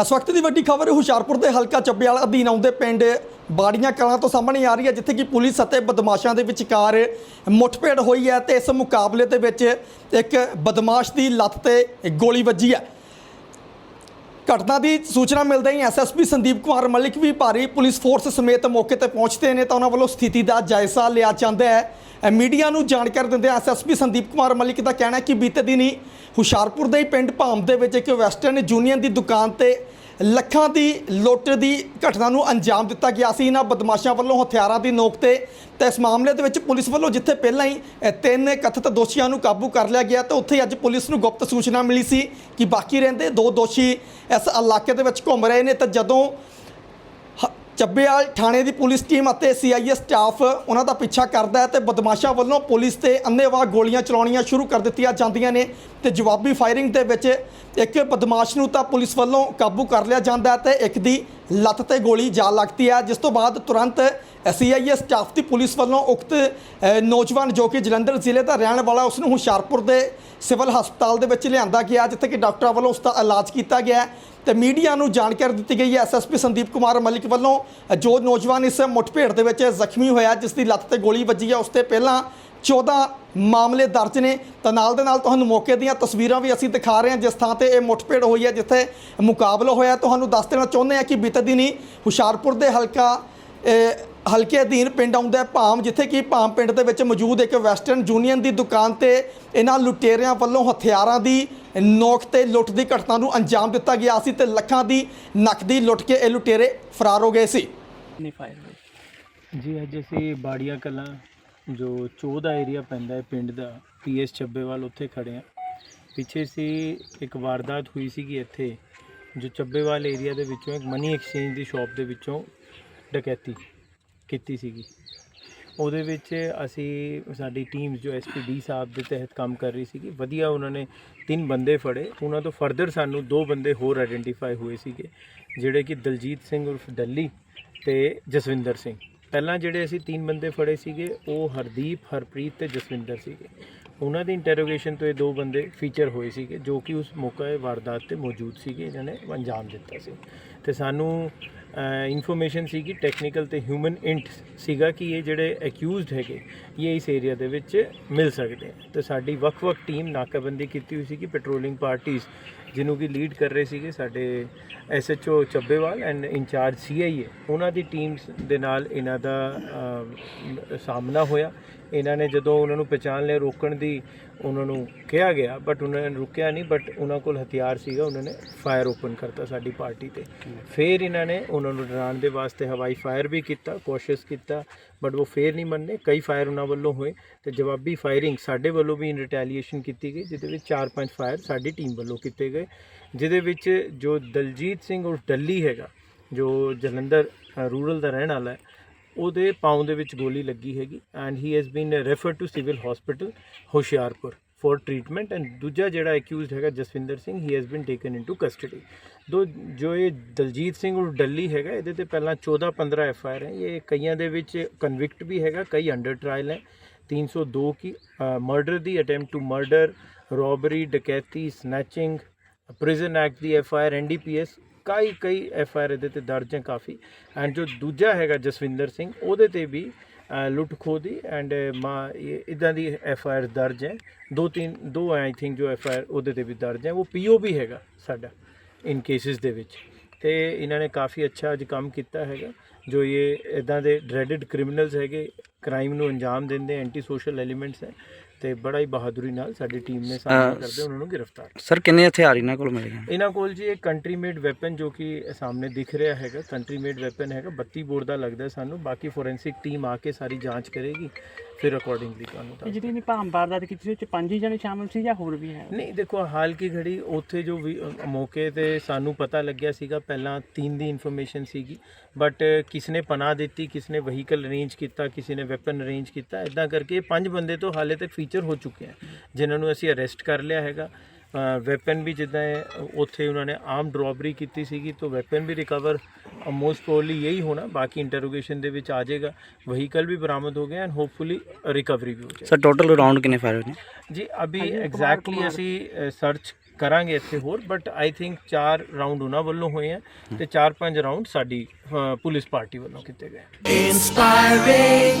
ਇਸ ਵਕਤ ਦੀ ਵੱਡੀ ਖਬਰ, ਹੁਸ਼ਿਆਰਪੁਰ ਦੇ ਹਲਕਾ ਚੱਬੇਵਾਲ ਅਧੀਨ ਆਉਂਦੇ ਪਿੰਡ ਬਾੜੀਆਂ ਕਲਾਂ ਤੋਂ ਸਾਹਮਣੇ ਆ ਰਹੀ ਹੈ, ਜਿੱਥੇ ਕਿ ਪੁਲਿਸ ਅਤੇ ਬਦਮਾਸ਼ਾਂ ਦੇ ਵਿਚਕਾਰ ਮੁੱਠਭੇੜ ਹੋਈ ਹੈ ਤੇ ਇਸ ਮੁਕਾਬਲੇ ਦੇ ਵਿੱਚ ਇੱਕ ਬਦਮਾਸ਼ ਦੀ ਲੱਤ ਤੇ ਗੋਲੀ ਵੱਜੀ ਹੈ। ਘਟਨਾ ਦੀ ਸੂਚਨਾ ਮਿਲਦੇ ਹੀ ਐਸਐਸਪੀ ਸੰਦੀਪ ਕੁਮਾਰ ਮਲਿਕ ਵੀ ਭਾਰੀ ਪੁਲਿਸ ਫੋਰਸ ਸਮੇਤ ਮੌਕੇ ਤੇ ਪਹੁੰਚਦੇ ਨੇ, ਤਾਂ ਉਹਨਾਂ ਵੱਲੋਂ ਸਥਿਤੀ ਦਾ ਜਾਇਜ਼ਾ ਲਿਆ ਜਾਂਦਾ ਹੈ। ਮੀਡੀਆ ਨੂੰ ਜਾਣਕਾਰੀ ਦਿੰਦੇ ਐਸਐਸਪੀ ਸੰਦੀਪ ਕੁਮਾਰ ਮਲਿਕ ਦਾ ਕਹਿਣਾ ਹੈ ਕਿ ਬੀਤੇ ਦਿਨੀ ਹੁਸ਼ਿਆਰਪੁਰ ਦੇ ਹੀ ਪਿੰਡ ਭਾਮ ਦੇ ਵਿੱਚ ਇੱਕ ਵੈਸਟਰਨ ਯੂਨੀਅਨ ਦੀ ਦੁਕਾਨ ਤੇ ਲੱਖਾਂ ਦੀ ਲੁੱਟ ਦੀ ਘਟਨਾ ਨੂੰ ਅੰਜਾਮ ਦਿੱਤਾ ਗਿਆ ਸੀ। ਇਹਨਾਂ ਬਦਮਾਸ਼ਾਂ ਵੱਲੋਂ ਹਥਿਆਰਾਂ ਦੀ ਨੋਕ ਤੇ ਤਾਂ ਇਸ ਮਾਮਲੇ ਦੇ ਵਿੱਚ ਪੁਲਿਸ ਵੱਲੋਂ ਜਿੱਥੇ ਪਹਿਲਾਂ ਹੀ ਅ, ਤਿੰਨ ਕਥਿਤ ਦੋਸ਼ੀਆਂ ਨੂੰ ਕਾਬੂ ਕਰ ਲਿਆ ਗਿਆ ਤਾਂ ਉੱਥੇ ਅੱਜ ਪੁਲਿਸ ਨੂੰ ਗੁਪਤ ਸੂਚਨਾ ਮਿਲੀ ਸੀ ਕਿ ਬਾਕੀ ਰਹਿੰਦੇ ਦੋ ਦੋਸ਼ੀ ਇਸ ਇਲਾਕੇ ਦੇ ਵਿੱਚ ਘੁੰਮ ਰਹੇ ਨੇ। ਤੇ ਜਦੋਂ ਚੱਬੇਵਾਲ ਥਾਣੇ ਦੀ ਪੁਲਿਸ ਟੀਮ ਅਤੇ ਸੀਆਈਏ ਸਟਾਫ ਉਹਨਾਂ ਦਾ ਪਿੱਛਾ ਕਰਦਾ ਹੈ ਤੇ ਬਦਮਾਸ਼ਾਂ ਵੱਲੋਂ ਪੁਲਿਸ ਤੇ ਅੰਨ੍ਹੇਵਾਹ ਗੋਲੀਆਂ ਚਲਾਉਣੀਆਂ ਸ਼ੁਰੂ ਕਰ ਦਿੱਤੀਆਂ ਜਾਂਦੀਆਂ ਨੇ ਤੇ ਜਵਾਬੀ ਫਾਇਰਿੰਗ ਦੇ ਵਿੱਚ ਇੱਕ ਬਦਮਾਸ਼ ਨੂੰ ਤਾਂ ਪੁਲਿਸ ਵੱਲੋਂ ਕਾਬੂ ਕਰ ਲਿਆ ਜਾਂਦਾ ਹੈ ਤੇ ਇੱਕ ਦੀ ਲੱਤ ਤੇ ਗੋਲੀ ਜਾ ਲੱਗਦੀ ਹੈ, ਜਿਸ ਤੋਂ ਬਾਅਦ ਤੁਰੰਤ ਸੀਆਈਏ ਸਟਾਫ ਦੀ ਪੁਲਿਸ ਵੱਲੋਂ ਉਕਤ ਨੌਜਵਾਨ ਜੋ ਕਿ ਜਲੰਧਰ ਜ਼ਿਲ੍ਹੇ ਦਾ ਰਹਿਣ ਵਾਲਾ ਉਸ ਨੂੰ ਹੁਸ਼ਿਆਰਪੁਰ ਦੇ ਸਿਵਲ ਹਸਪਤਾਲ ਦੇ ਵਿੱਚ ਲਿਆਂਦਾ ਗਿਆ, ਜਿੱਥੇ ਕਿ ਡਾਕਟਰਾਂ ਵੱਲੋਂ ਉਸ ਦਾ ਇਲਾਜ ਕੀਤਾ ਗਿਆ ਹੈ। ਤੇ ਮੀਡੀਆ ਨੂੰ ਜਾਣਕਾਰੀ ਦਿੱਤੀ ਗਈ ਹੈ ਐਸਐਸਪੀ ਸੰਦੀਪ ਕੁਮਾਰ ਮਲਿਕ ਵੱਲੋਂ ਜੋ ਨੌਜਵਾਨ ਇਸ ਮੁੱਠਭੇੜ ਦੇ ਵਿੱਚ ਜ਼ਖਮੀ ਹੋਇਆ ਜਿਸ ਦੀ ਲੱਤ ਤੇ ਗੋਲੀ ਵੱਜੀ ਹੈ, ਉਸ ਤੇ ਪਹਿਲਾਂ 14 ਮਾਮਲੇ ਦਰਜ ਨੇ। ਤਾਂ ਨਾਲ ਦੇ ਨਾਲ ਤੁਹਾਨੂੰ ਮੌਕੇ ਦੀਆਂ ਤਸਵੀਰਾਂ ਵੀ ਅਸੀਂ ਦਿਖਾ ਰਹੇ ਹਾਂ, ਜਿਸ ਥਾਂ ਤੇ ਇਹ ਮੁੱਠਭੇੜ ਹੋਈ ਹੈ, ਜਿੱਥੇ ਮੁਕਾਬਲਾ ਹੋਇਆ। ਤੁਹਾਨੂੰ ਦੱਸ ਦੇਣਾ ਚਾਹੁੰਦੇ ਹਾਂ ਕਿ ਬੀਤੇ ਦਿਨੀ ਹੁਸ਼ਿਆਰਪੁਰ ਦੇ ਹਲਕਾ ਹਲਕੇ ਅਧੀਨ ਪਿੰਡ ਆਉਂਦਾ ਭਾਮ, ਜਿੱਥੇ ਕਿ ਭਾਮ ਪਿੰਡ ਦੇ ਵਿੱਚ ਮੌਜੂਦ ਇੱਕ ਵੈਸਟਰਨ ਯੂਨੀਅਨ ਦੀ ਦੁਕਾਨ ਤੇ ਇਹਨਾਂ ਲੁਟੇਰਿਆਂ ਵੱਲੋਂ ਹਥਿਆਰਾਂ ਦੀ ਨੋਕ ਤੇ ਲੁੱਟ ਦੀ ਘਟਨਾ ਨੂੰ ਅੰਜਾਮ ਦਿੱਤਾ ਗਿਆ ਸੀ ਤੇ ਲੱਖਾਂ ਦੀ ਨਕਦੀ ਲੁੱਟ ਕੇ ਇਹ ਲੁਟੇਰੇ ਫਰਾਰ ਹੋ ਗਏ ਸੀ। ਨਹੀਂ ਜੀ, ਅੱਜ ਅਸੀਂ ਬਾੜੀਆਂ ਕਲਾਂ ਜੋ ਚੋਹ ਦਾ ਏਰੀਆ ਪੈਂਦਾ ਹੈ ਪਿੰਡ ਦਾ ਪੀਐਸ ਚੱਬੇਵਾਲ ਉੱਥੇ ਖੜੇ ਆ ਪਿੱਛੇ ਸੀ ਇੱਕ ਵਾਰਦਾਤ ਹੋਈ ਸੀਗੀ ਇੱਥੇ, ਜੋ ਚੱਬੇਵਾਲ ਏਰੀਆ ਦੇ ਵਿੱਚੋਂ ਇੱਕ ਮਨੀ ਐਕਸਚੇਂਜ ਦੀ ਸ਼ਾਪ ਦੇ ਵਿੱਚੋਂ ਡਕੈਤੀ ਕੀਤੀ ਸੀਗੀ। ਉਹਦੇ ਵਿੱਚ ਅਸੀਂ, ਸਾਡੀ ਟੀਮ ਜੋ ਐਸਪੀਡੀ ਸਾਹਿਬ ਦੇ ਤਹਿਤ ਕੰਮ ਕਰ ਰਹੀ ਸੀਗੀ, ਵਧੀਆ ਉਹਨਾਂ ਨੇ ਤਿੰਨ ਬੰਦੇ ਫੜੇ। ਉਹਨਾਂ ਤੋਂ ਫਰਦਰ ਸਾਨੂੰ ਦੋ ਬੰਦੇ ਹੋਰ ਆਇਡੈਂਟੀਫਾਈ ਹੋਏ ਸੀਗੇ, ਜਿਹੜੇ ਕਿ ਦਲਜੀਤ ਸਿੰਘ ਉਰਫ ਡੱਲੀ ਤੇ ਜਸਵਿੰਦਰ ਸਿੰਘ। ਪਹਿਲਾਂ ਜਿਹੜੇ ਅਸੀਂ ਤਿੰਨ ਬੰਦੇ ਫੜੇ ਸੀਗੇ, ਉਹ ਹਰਦੀਪ, ਹਰਪ੍ਰੀਤ ਤੇ ਜਸਵਿੰਦਰ ਸੀਗੇ। ਉਹਨਾਂ ਦੀ ਇੰਟਰੋਗੇਸ਼ਨ ਤੋਂ ਇਹ ਦੋ ਬੰਦੇ ਫੀਚਰ ਹੋਏ ਸੀਗੇ, ਜੋ ਕਿ ਉਸ ਮੌਕੇ ਵਾਰਦਾਤ ਤੇ ਮੌਜੂਦ ਸੀਗੇ ਇਹਨਾਂ ਨੇ ਅੰਜਾਮ ਦਿੱਤਾ ਸੀ। ਤੇ ਸਾਨੂੰ ਇਨਫੋਰਮੇਸ਼ਨ ਸੀਗੀ ਟੈਕਨੀਕਲ ਤੇ ਹਿਊਮਨ ਇੰਟ ਸੀਗਾ ਕਿ ਇਹ ਜਿਹੜੇ ਅਕਿਊਜ਼ਡ ਹੈਗੇ ਇਹ ਇਸ ਏਰੀਆ ਦੇ ਵਿੱਚ ਮਿਲ ਸਕਦੇ ਆ। ਤੇ ਸਾਡੀ ਵੱਖ-ਵੱਖ ਟੀਮ ਨਾਕਾਬੰਦੀ ਕੀਤੀ ਹੋਈ ਸੀ ਕਿ ਪੈਟਰੋਲਿੰਗ ਪਾਰਟੀਆਂ ਜਿਹਨੂੰ ਕਿ ਲੀਡ ਕਰ ਰਹੇ ਸੀਗੇ ਸਾਡੇ SHO Chabbewal and incharge CIA ਉਹਨਾਂ ਦੀ ਟੀਮਸ ਦੇ ਨਾਲ ਇਹਨਾਂ ਦਾ ਸਾਹਮਣਾ ਹੋਇਆ। ਇਹਨਾਂ ਨੇ ਜਦੋਂ ਉਹਨਾਂ ਨੂੰ ਪਛਾਣ ਲਿਆ ਰੋਕਣ ਦੀ ਉਹਨਾਂ ਨੂੰ ਕਿਹਾ ਗਿਆ ਬਟ ਉਹਨਾਂ ਨੇ ਰੁਕਿਆ ਨਹੀਂ ਬਟ ਉਹਨਾਂ ਕੋਲ ਹਥਿਆਰ ਸੀਗਾ ਉਹਨਾਂ ਨੇ ਫਾਇਰ ਓਪਨ ਕਰਤਾ ਸਾਡੀ ਪਾਰਟੀ ਤੇ। ਫਿਰ ਇਹਨਾਂ ਨੇ ਉਹਨਾਂ ਨੂੰ ਡਰਾਉਣ ਦੇ ਵਾਸਤੇ ਹਵਾਈ ਫਾਇਰ ਵੀ ਕੀਤਾ ਕੋਸ਼ਿਸ਼ ਕੀਤਾ ਬਟ ਉਹ ਫੇਰ ਨਹੀਂ ਮੰਨੇ। ਕਈ ਫਾਇਰ ਉਹਨਾਂ ਵੱਲੋਂ ਹੋਏ ਤੇ ਜਵਾਬੀ ਫਾਇਰਿੰਗ ਸਾਡੇ ਵੱਲੋਂ ਵੀ ਇਨ ਰਿਟੈਲੀਏਸ਼ਨ ਕੀਤੀ ਗਈ, ਜਿਹਦੇ ਵਿੱਚ 4-5 ਫਾਇਰ ਸਾਡੀ ਟੀਮ ਵੱਲੋਂ ਕੀਤੇ ਗਏ। ਜਿਹਦੇ ਵਿੱਚ ਜੋ ਦਲਜੀਤ ਸਿੰਘ ਉਰਫ ਡੱਲੀ ਹੈਗਾ, ਜੋ ਜਲੰਧਰ ਰੂਰਲ ਦਾ ਰਹਿਣ ਵਾਲਾ ਹੈ, ਉਹਦੇ ਪਾਉਂ ਦੇ ਵਿੱਚ ਗੋਲੀ ਲੱਗੀ ਹੈਗੀ and he has been referred to civil hospital Hoshiarpur. For treatment and ਦੂਜਾ ਜਿਹੜਾ ਅਕਿਊਜ਼ਡ ਹੈਗਾ Jaswinder Singh he has been taken into custody ਦੋ, ਜੋ ਇਹ ਦਲਜੀਤ ਸਿੰਘ ਉਰ ਡੱਲੀ ਹੈਗਾ, ਇਹਦੇ ਤੇ ਪਹਿਲਾਂ 14 15 ਐਫ ਆਈ ਆਰ ਹੈ। ਇਹ ਕਈਆਂ ਦੇ ਵਿੱਚ ਕਨਵਿਕਟ ਵੀ ਹੈਗਾ, ਕਈ ਅੰਡਰ ਟ੍ਰਾਇਲ ਹੈ। 302 ਕੀ ਮਰਡਰ ਦੀ ਅਟੈਂਪਟ ਟੂ ਮਰਡਰ ਰੋਬਰੀ ਡਕੈਤੀ ਸਨੈਚਿੰਗ ਪ੍ਰਿਜ਼ਨ ਐਕਟ ਦੀ ਐਫ ਆਈ ਆਰ ਐਨਡੀਪੀਐਸ ਕਈ ਕਈ ਐਫ ਆਈ ਆਰ ਇਹਦੇ ਤੇ ਦਰਜ ਹੈ ਕਾਫੀ। ਐਂਡ ਜੋ ਦੂਜਾ ਹੈਗਾ ਜਸਵਿੰਦਰ ਸਿੰਘ, ਉਹਦੇ ਤੇ ਵੀ ਲੁੱਟ ਖੋਹ ਦੀ ਐਂਡ ਮਾ ਇਦਾਂ ਦੀ ਐਫ ਆਈ ਆਰ ਦਰਜ ਹੈ। ਦੋ ਤਿੰਨ, ਦੋ ਆਈ ਥਿੰਕ ਜੋ ਐਫ ਆਈ ਆਰ ਉਹਦੇ ਤੇ ਵੀ ਦਰਜ ਹੈ। ਉਹ ਪੀਓ ਵੀ ਹੈਗਾ ਸਾਡਾ ਇਨ ਕੇਸਿਸ ਦੇ ਵਿੱਚ। ਤੇ ਇਹਨਾਂ ਨੇ ਕਾਫੀ ਅੱਛਾ ਅੱਜ ਕੰਮ ਕੀਤਾ ਹੈਗਾ, ਜੋ ਇਹ ਇਦਾਂ ਦੇ ਡਰੈਡਡ ਕ੍ਰਿਮੀਨਲਸ ਹੈਗੇ ਕ੍ਰਾਈਮ ਨੂੰ ਅੰਜਾਮ ਦਿੰਦੇ ਐਂਟੀ ਸੋਸ਼ਲ ਐਲੀਮੈਂਟਸ ਹੈ। ਤੇ ਬੜਾ ਹੀ ਬਹਾਦਰੀ ਨਾਲ ਸਾਡੀ ਟੀਮ ਨੇ ਸਾਹਮਣਾ ਕਰਦੇ ਉਹਨਾਂ ਨੂੰ ਗ੍ਰਿਫਤਾਰ। ਸਰ ਕਿੰਨੇ ਹਥਿਆਰ ਇਹਨਾਂ ਕੋਲ ਮਿਲੇ ਹਨ? ਇਹਨਾਂ ਕੋਲ ਜੀ ਇੱਕ ਕੰਟਰੀ ਮੇਡ ਵੈਪਨ ਜੋ ਕਿ ਸਾਹਮਣੇ ਦਿਖ ਰਿਹਾ ਹੈਗਾ ਕੰਟਰੀ ਮੇਡ ਵੈਪਨ ਹੈਗਾ 32 ਬੋਰ ਦਾ ਲੱਗਦਾ ਸਾਨੂੰ ਬਾਕੀ ਫੋਰੈਂਸਿਕ ਟੀਮ ਆ ਕੇ ਸਾਰੀ ਜਾਂਚ ਕਰੇਗੀ ਫਿਰ ਅਕੋਰਡਿੰਗਲੀ ਤੁਹਾਨੂੰ ਦੱਸ ਜਿਹੜੀ ਨੇ ਭਾਮ ਵਾਰਦਾਤ ਕੀਤੀ ਸੀ ਉਹ ਚ ਪੰਜ ਹੀ ਜਣੇ ਸ਼ਾਮਲ ਸੀ ਜਾਂ ਹੋਰ ਵੀ ਹੈ? ਨਹੀਂ ਦੇਖੋ ਹਾਲ ਕੀ ਘੜੀ ਉੱਥੇ ਜੋ ਮੌਕੇ ਤੇ ਸਾਨੂੰ ਪਤਾ ਲੱਗਿਆ ਸੀਗਾ ਪਹਿਲਾਂ ਤਿੰਨ ਦੀ ਇਨਫੋਰਮੇਸ਼ਨ ਸੀਗੀ ਬਟ ਕਿਸ ਨੇ ਪਨਾਹ ਦਿੱਤੀ ਕਿਸ ਨੇ ਵਹੀਕਲ ਅਰੇਂਜ ਕੀਤਾ ਕਿਸੇ ਨੇ ਵੈਪਨ ਅਰੇਂਜ ਕੀਤਾ ਇਦਾਂ ਕਰਕੇ ਪੰਜ ਬੰਦੇ ਤੋਂ ਹਾਲੇ ਤੱਕ ਫੀਚਰ ਹੋ ਚੁੱਕੇ ਆ ਜਿਨ੍ਹਾਂ ਨੂੰ ਅਸੀਂ ਅਰੈਸਟ ਕਰ ਲਿਆ ਹੈਗਾ। ਵੈਪਨ ਵੀ ਜਿੱਦਾਂ ਉੱਥੇ ਉਹਨਾਂ ਨੇ ਆਰਮਡ ਰੋਬਰੀ ਕੀਤੀ ਸੀਗੀ ਤਾਂ ਵੈਪਨ ਵੀ ਰਿਕਵਰ ਮੋਸਟ ਪ੍ਰੋਬਬਲੀ ਯਹੀ ਹੋਣਾ ਬਾਕੀ ਇੰਟਰੋਗੇਸ਼ਨ ਦੇ ਵਿੱਚ ਆ ਜਾਏਗਾ। ਵਹੀਕਲ ਵੀ ਬਰਾਮਦ ਹੋ ਗਿਆ ਐਂਡ ਹੋਪਫੁਲੀ ਰਿਕਵਰੀ ਵੀ ਹੋ ਜਾਏਗੀ। ਸਰ ਟੋਟਲ ਰਾਉਂਡ ਕਿੰਨੇ ਫਾਇਰ ਹੋਏ ਨੇ? ਜੀ ਅਭੀ ਐਗਜ਼ੈਕਟਲੀ ਅਸੀਂ ਸਰਚ ਕਰਾਂਗੇ ਇੱਥੇ ਹੋਰ ਬਟ ਆਈ ਥਿੰਕ ਚਾਰ ਰਾਉਂਡ ਉਹਨਾਂ ਵੱਲੋਂ ਹੋਏ ਆ ਤੇ ਚਾਰ ਪੰਜ ਰਾਉਂਡ ਸਾਡੀ ਪੁਲਿਸ ਪਾਰਟੀ ਵੱਲੋਂ ਕੀਤੇ ਗਏ Inspiring